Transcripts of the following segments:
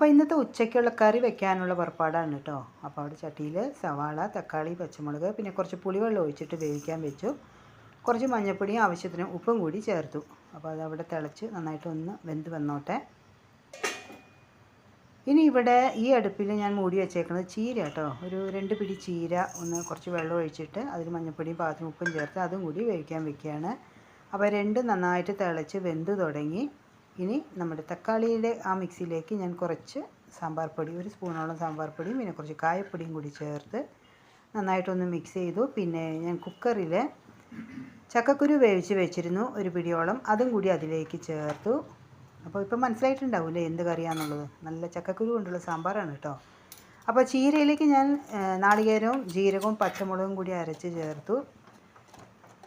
അപ്പോൾ ഇന്നത്തെ ഉച്ചയ്ക്കുള്ള കറി വെക്കാനുള്ള പുറപ്പാടാണ് കേട്ടോ. അപ്പോൾ അവിടെ ചട്ടിയിൽ സവാള തക്കാളി പച്ചമുളക് പിന്നെ കുറച്ച് പുളിവെള്ളം ഒഴിച്ചിട്ട് വേവിക്കാൻ വെച്ചു. കുറച്ച് മഞ്ഞപ്പൊടിയും ആവശ്യത്തിന് ഉപ്പും കൂടി ചേർത്തു. അപ്പോൾ അതവിടെ തിളച്ച് നന്നായിട്ട് ഒന്ന് വെന്ത് വന്നോട്ടെ. ഇനി ഇവിടെ ഈ അടുപ്പിൽ ഞാൻ മൂടി വെച്ചേക്കുന്നത് ചീര കേട്ടോ. ഒരു രണ്ട് പിടി ചീര ഒന്ന് കുറച്ച് വെള്ളം ഒഴിച്ചിട്ട് അതിൽ മഞ്ഞപ്പൊടിയും പാത്രം ഉപ്പും ചേർത്ത് അതും കൂടി വേവിക്കാൻ വെക്കുകയാണ്. അപ്പോൾ രണ്ട് നന്നായിട്ട് തിളച്ച് വെന്ത് തുടങ്ങി. ഇനി നമ്മുടെ തക്കാളിയുടെ ആ മിക്സിയിലേക്ക് ഞാൻ കുറച്ച് സാമ്പാർ പൊടി ഒരു സ്പൂണോളം സാമ്പാർ പൊടിയും പിന്നെ കുറച്ച് കായപ്പൊടിയും കൂടി ചേർത്ത് നന്നായിട്ടൊന്ന് മിക്സ് ചെയ്തു. പിന്നെ ഞാൻ കുക്കറിൽ ചക്കക്കുരു വേവിച്ച് വെച്ചിരുന്നു ഒരു പിടിയോളം. അതും കൂടി അതിലേക്ക് ചേർത്തു. അപ്പോൾ ഇപ്പം മനസ്സിലായിട്ടുണ്ടാവില്ലേ എന്ത് കറിയാണെന്നുള്ളത് നല്ല ചക്കക്കുരു കൊണ്ടുള്ള സാമ്പാറാണ് കേട്ടോ. അപ്പോൾ ചീരയിലേക്ക് ഞാൻ നാളികേരവും ജീരകവും പച്ചമുളകും കൂടി അരച്ച് ചേർത്തു.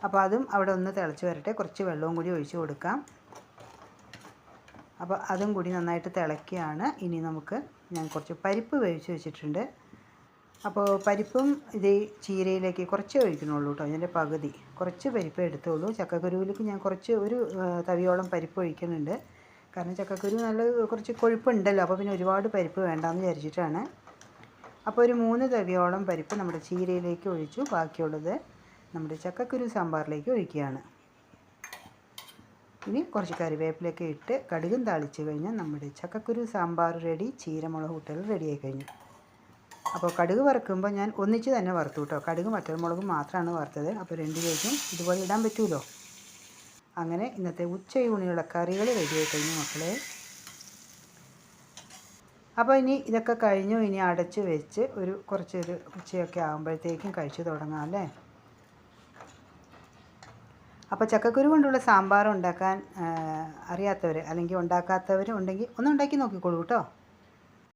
അപ്പോൾ അതും അവിടെ ഒന്ന് തിളച്ച് വരട്ടെ. കുറച്ച് വെള്ളവും കൂടി ഒഴിച്ച് കൊടുക്കാം. അപ്പോൾ അതും കൂടി നന്നായിട്ട് തിളക്കുകയാണ് ഇനി നമുക്ക് ഞാൻ കുറച്ച് പരിപ്പ് വേവിച്ച് വെച്ചിട്ടുണ്ട്. അപ്പോൾ പരിപ്പും ഇത് ചീരയിലേക്ക് കുറച്ച് ഒഴിക്കണുള്ളൂ കേട്ടോ അതിന്റെ പകുതി. കുറച്ച് പരിപ്പ് എടുത്തോളൂ ചക്കക്കുരുവിലേക്ക് ഞാൻ കുറച്ച് ഒരു തവിയോളം പരിപ്പ് ഒഴിക്കുന്നുണ്ട്. കാരണം ചക്കക്കുരു നല്ല കുറച്ച് കൊഴുപ്പുണ്ടല്ലോ അപ്പോൾ പിന്നെ ഒരുപാട് പരിപ്പ് വേണ്ടാന്ന് വിചാരിച്ചിട്ടാണ്. അപ്പോൾ ഒരു മൂന്ന് തവിയോളം പരിപ്പ് നമ്മുടെ ചീരയിലേക്ക് ഒഴിച്ചു. ബാക്കിയുള്ളത് നമ്മുടെ ചക്കക്കുരു സാമ്പാറിലേക്ക് ഒഴിക്കുകയാണ്. ഇനി കുറച്ച് കറിവേപ്പിലൊക്കെ ഇട്ട് കടുകും താളിച്ച് കഴിഞ്ഞാൽ നമ്മുടെ ചക്കക്കുരു സാമ്പാർ റെഡി ചീരമുളക് കൂട്ടൽ റെഡിയായി കഴിഞ്ഞു. അപ്പോൾ കടുക് വറുക്കുമ്പോൾ ഞാൻ ഒന്നിച്ച് തന്നെ വറുത്തു കേട്ടോ. കടുക് മുളകും മാത്രമാണ് വറുത്തത്. അപ്പോൾ രണ്ടിലേക്കും ഇതുപോലെ ഇടാൻ പറ്റുമല്ലോ? അങ്ങനെ ഇന്നത്തെ ഉച്ചയൂണിയുള്ള കറികൾ റെഡിയായി കഴിഞ്ഞു മക്കളെ. അപ്പോൾ ഇനി ഇതൊക്കെ കഴിഞ്ഞു. ഇനി അടച്ച് വെച്ച് ഒരു കുറച്ചൊരു ഉച്ചയൊക്കെ ആകുമ്പോഴത്തേക്കും കഴിച്ചു തുടങ്ങാം അല്ലേ? അപ്പോൾ ചക്കക്കുരു കൊണ്ടുള്ള സാമ്പാർ ഉണ്ടാക്കാൻ അറിയാത്തവർ അല്ലെങ്കിൽ ഉണ്ടാക്കാത്തവർ ഉണ്ടെങ്കിൽ ഒന്ന് ഉണ്ടാക്കി നോക്കിക്കോളൂ കേട്ടോ.